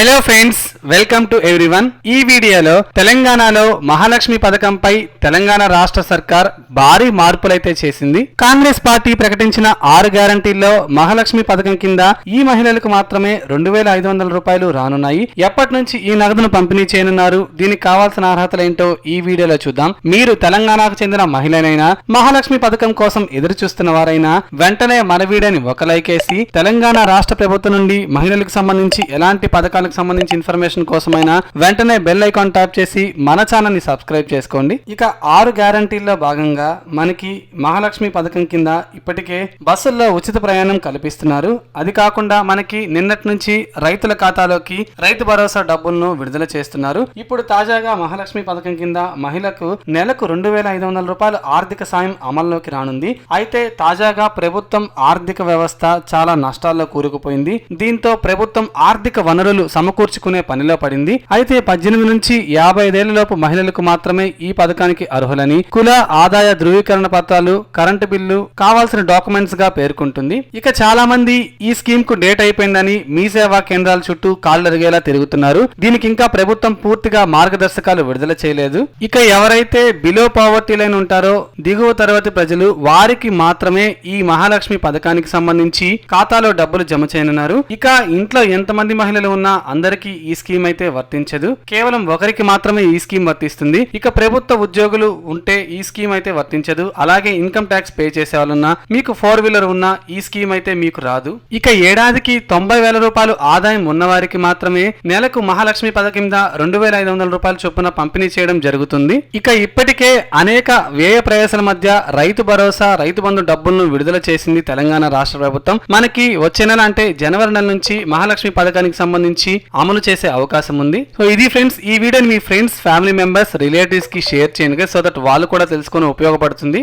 Hello friends welcome to everyone ఈ వీడియోలో తెలంగాణలో మహాలక్ష్మి పథకంపై తెలంగాణ రాష్ట్ర సర్కార్ భారీ మార్పులైతే చేసింది. కాంగ్రెస్ పార్టీ ప్రకటించిన ఆరు గ్యారంటీల్లో మహాలక్ష్మి పథకం కింద ఈ మహిళలకు మాత్రమే రెండు వేల ఐదు వందల రూపాయలు రానున్నాయి. ఎప్పటి నుంచి ఈ నగదును పంపిణీ చేయనున్నారు? దీనికి కావాల్సిన అర్హతలేంటో ఈ వీడియోలో చూద్దాం. మీరు తెలంగాణకు చెందిన మహిళనైనా మహాలక్ష్మి పథకం కోసం ఎదురు చూస్తున్న వారైనా వెంటనే మన వీడియోని ఒక లైకేసి తెలంగాణ రాష్ట్ర ప్రభుత్వం నుండి మహిళలకు సంబంధించి ఎలాంటి పథకాలకు సంబంధించి ఇన్ఫర్మేషన్ కోసమైనా వెంటనే బెల్ ఐకాన్ ట్యాప్ చేసి మన ఛానల్ని సబ్స్క్రైబ్ చేసుకోండి. ఇక ఆరు గ్యారంటీల్లో భాగంగా మనకి మహాలక్ష్మి పథకం కింద ఇప్పటికే బస్సుల్లో ఉచిత ప్రయాణం కల్పిస్తున్నారు. అది కాకుండా మనకి నిన్నటి నుంచి రైతుల ఖాతాలోకి రైతు భరోసా డబ్బులను విడుదల చేస్తున్నారు. ఇప్పుడు తాజాగా మహాలక్ష్మి పథకం కింద మహిళకు నెలకు రెండు వేల ఐదు వందల రూపాయలు ఆర్థిక సాయం అమల్లోకి రానుంది. అయితే తాజాగా ప్రభుత్వం ఆర్థిక వ్యవస్థ చాలా నష్టాల్లో కూరుకుపోయింది. దీంతో ప్రభుత్వం ఆర్థిక వనరులు సమకూర్చుకునే పని పనిలో పడింది. అయితే పద్దెనిమిది నుంచి యాభై ఐదేళ్ళలోపు మహిళలకు మాత్రమే ఈ పథకానికి అర్హులని కుల ఆదాయ ధృవీకరణ పత్రాలు కరెంటు బిల్లు కావాల్సిన డాక్యుమెంట్స్గా పేర్కొంటుంది. ఇక చాలా మంది ఈ స్కీమ్కు డేట్ అయిపోయిందని మీ సేవా కేంద్రాల చుట్టూ కాళ్ళరిగేలా తిరుగుతున్నారు. దీనికి ఇంకా ప్రభుత్వం పూర్తిగా మార్గదర్శకాలు విడుదల చేయలేదు. ఇక ఎవరైతే బిలో పావర్టీ లైన్ ఉంటారో దిగువ తరగతి ప్రజలు వారికి మాత్రమే ఈ మహాలక్ష్మి పథకానికి సంబంధించి ఖాతాలో డబ్బులు జమ చేయనున్నారు. ఇక ఇంట్లో ఎంతమంది మహిళలు ఉన్నా అందరికీ ఈ స్కీమ్ స్కీమ్ అయితే వర్తించదు. కేవలం ఒకరికి మాత్రమే ఈ స్కీమ్ వర్తిస్తుంది. ఇక ప్రభుత్వ ఉద్యోగులు ఉంటే ఈ స్కీమ్ అయితే వర్తించదు. అలాగే ఇన్కమ్ ట్యాక్స్ పే చేసే వాళ్ళున్నా మీకు ఫోర్ వీలర్ ఉన్నా ఈ స్కీమ్ అయితే మీకు రాదు. ఇక ఏడాదికి తొంభై వేల రూపాయలు ఆదాయం ఉన్నవారికి మాత్రమే నెలకు మహాలక్ష్మి పథకం కింద రెండు వేల ఐదు వందల రూపాయల చొప్పున పంపిణీ చేయడం జరుగుతుంది. ఇక ఇప్పటికే అనేక వ్యయ ప్రయాసాల మధ్య రైతు భరోసా రైతు బంధు డబ్బులను విడుదల చేసింది తెలంగాణ రాష్ట్ర ప్రభుత్వం. మనకి వచ్చే నెల అంటే జనవరి నెల నుంచి మహాలక్ష్మి పథకానికి సంబంధించి అమలు చేసే అవకాశం ఉంది. సో ఇది ఫ్రెండ్స్ ఈ వీడియోని మీ ఫ్రెండ్స్ ఫ్యామిలీ మెంబర్స్ రిలేటివ్స్కి షేర్ చేయండి సో దట్ వాళ్ళు కూడా తెలుసుకొని ఉపయోగపడుతుంది.